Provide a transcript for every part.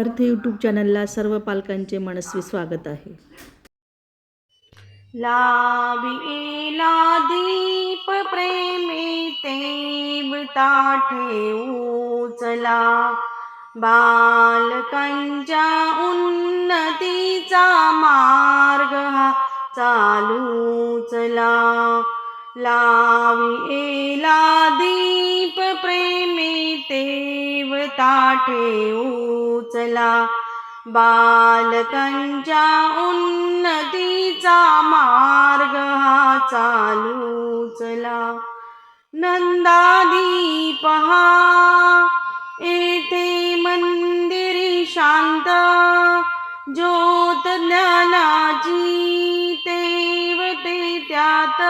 अर्थ यूट्यूब चॅनलला सर्व पालकांचे मनस्वी स्वागत आहे. लाविला दीप प्रेमे तेवता ठेवूचला बालकांच्या उन्नतीचा मार्ग हा चालूचला. लाविला दीप प्रेमे देवता ठेवूचला बालकांच्या उन्नतीचा मार्ग हा चालूचला. नंदादी पहा येथे मंदिरी शांत. ज्योत ज्ञानाची देवते त्यात.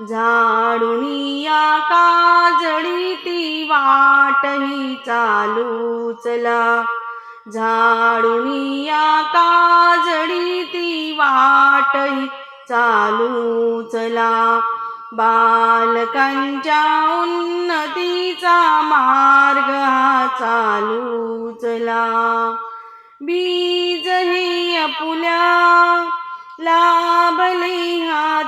झाडुनी या काजळी ती वाटही चालूचला? झाडुनी या काजळी ती वाटही चालूचला? बालकांच्या उन्नतीचा मार्ग हा चालूचला. बीज हे अपुल्या लाभले हा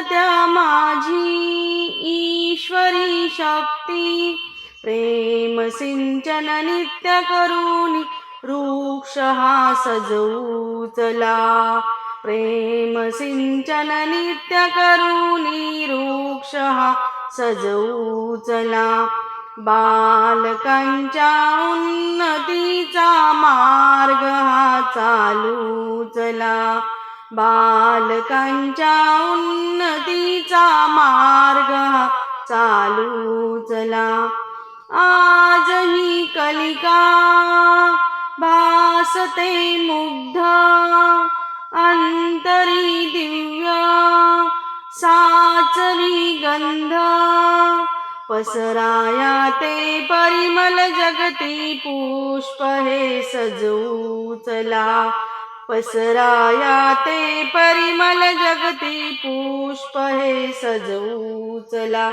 त्या माझी ईश्वरी शक्ती. प्रेम सिंचन नित्य करून वृक्ष हा सजवूचला. प्रेम सिंचन नित्य करून वृक्ष हा सजवूचला. बालकांच्या उन्नतीचा मार्ग हा चालूचला. बालकांच्या उन्नतीचा मार्ग चालू चला. आज ही कलिका भासते मुग्ध अंतरी दिव्य साचरी गंध. पसराया ते परिमल जगती पुष्प हे सजवूचला पसराया ते परिमल जगती पुष्प हे सजवूचला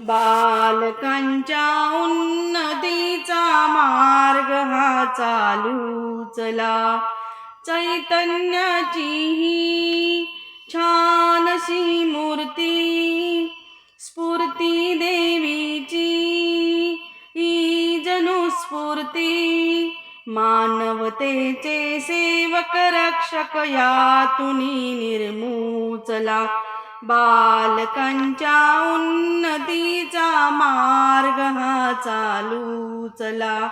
बालकांच्या उन्नतीचा मार्ग हा चालूचला चैतन्याची ही छानशी मूर्ती स्फूर्ती देवीची ही जनुस्फूर्ती मानवतेचे सेवक रक्षक यातुनी निर्मूचला. बालकांच्या उन्नतीचा मार्ग हा चालूचला.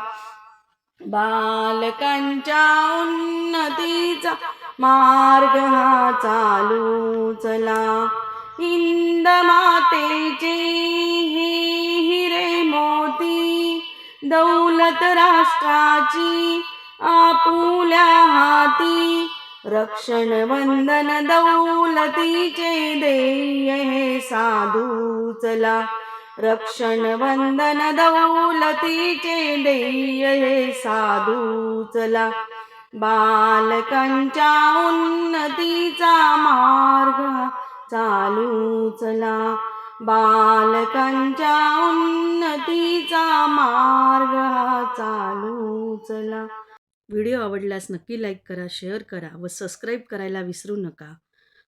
बालकांच्या उन्नतीचा मार्ग हा चालूचला. हिंद मातेचे हे हिरे मोती भारत राष्ट्राची आपुल्या हाती. रक्षण वंदन दौलतीचे देय हे साधूचला. रक्षण वंदन दौलतीचे देय हे साधूचला. बालकांच्या उन्नतीचा मार्ग चालूचला. बालकांच्या उन्नतीचा मार्ग चालू चला व्हिडिओ आवडल्यास नक्की लाईक करा शेअर करा व सबस्क्राईब करायला विसरू नका.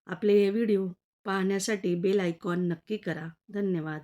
आपले हे व्हिडिओ पाहण्यासाठी बेल आयकॉन नक्की करा. धन्यवाद.